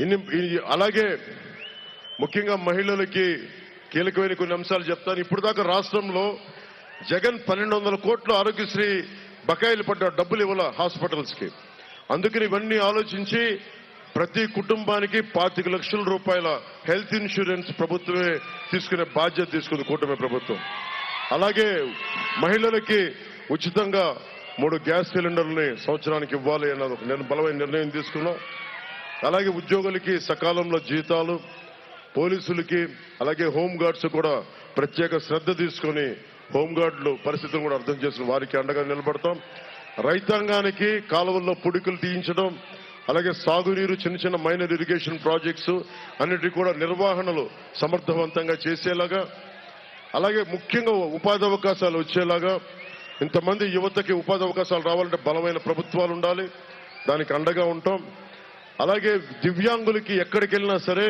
ఇన్ని అలాగే ముఖ్యంగా మహిళలకి కీలకమైన కొన్ని అంశాలు చెప్తాను. ఇప్పుడు దాకా రాష్ట్రంలో జగన్ పన్నెండు వందల కోట్ల ఆరోగ్యశ్రీ బకాయిలు పడ్డ డబ్బులు ఇవ్వాల హాస్పిటల్స్కి. అందుకని ఇవన్నీ ఆలోచించి ప్రతి కుటుంబానికి పాతిక లక్షల రూపాయల హెల్త్ ఇన్సూరెన్స్ ప్రభుత్వమే తీసుకునే బాధ్యత తీసుకుంది కూటమి ప్రభుత్వం. అలాగే మహిళలకి ఉచితంగా మూడు గ్యాస్ సిలిండర్లని సంవత్సరానికి ఇవ్వాలి అన్నది ఒక బలమైన నిర్ణయం తీసుకున్నాం. అలాగే ఉద్యోగులకి సకాలంలో జీతాలు పోలీసులకి అలాగే హోంగార్డ్స్ కూడా ప్రత్యేక శ్రద్ధ తీసుకొని హోంగార్డులు పరిస్థితిని కూడా అర్థం చేసుకుని వారికి అండగా నిలబడతాం. రైతాంగానికి కాలువల్లో పుడికలు తీయించడం అలాగే సాగునీరు చిన్న చిన్న మైనర్ ఇరిగేషన్ ప్రాజెక్ట్స్ అన్నిటి కూడా నిర్వహణలు సమర్థవంతంగా చేసేలాగా అలాగే ముఖ్యంగా ఉపాధి అవకాశాలు వచ్చేలాగా ఇంతమంది యువతకి ఉపాధి అవకాశాలు రావాలంటే బలమైన ప్రభుత్వాలు ఉండాలి దానికి అండగా ఉంటాం. అలాగే దివ్యాంగులకి ఎక్కడికి వెళ్ళినా సరే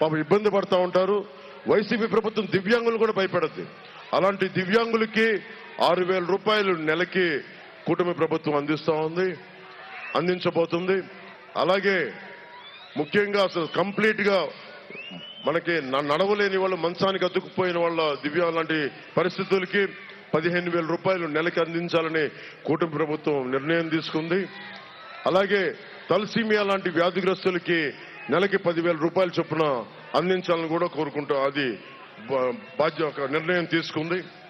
పాపం ఇబ్బంది పడతా ఉంటారు. వైసీపీ ప్రభుత్వం దివ్యాంగులు కూడా భయపడద్ది. అలాంటి దివ్యాంగులకి ఆరు వేల రూపాయలు నెలకి కూటమి ప్రభుత్వం అందిస్తూ ఉంది అందించబోతుంది. అలాగే ముఖ్యంగా అసలు కంప్లీట్గా మనకి నడవలేని వాళ్ళు మంచానికి అతుక్కుపోయిన వాళ్ళ దివ్యాంగు లాంటి పరిస్థితులకి పదిహేను వేల రూపాయలు నెలకి అందించాలని కూటమి ప్రభుత్వం నిర్ణయం తీసుకుంది. అలాగే తలసీమియా లాంటి వ్యాధిగ్రస్తులకి నెలకి పదివేల రూపాయల చొప్పున అందించాలని కూడా కోరుకుంటూ అది బాధ్య నిర్ణయం తీసుకుంది.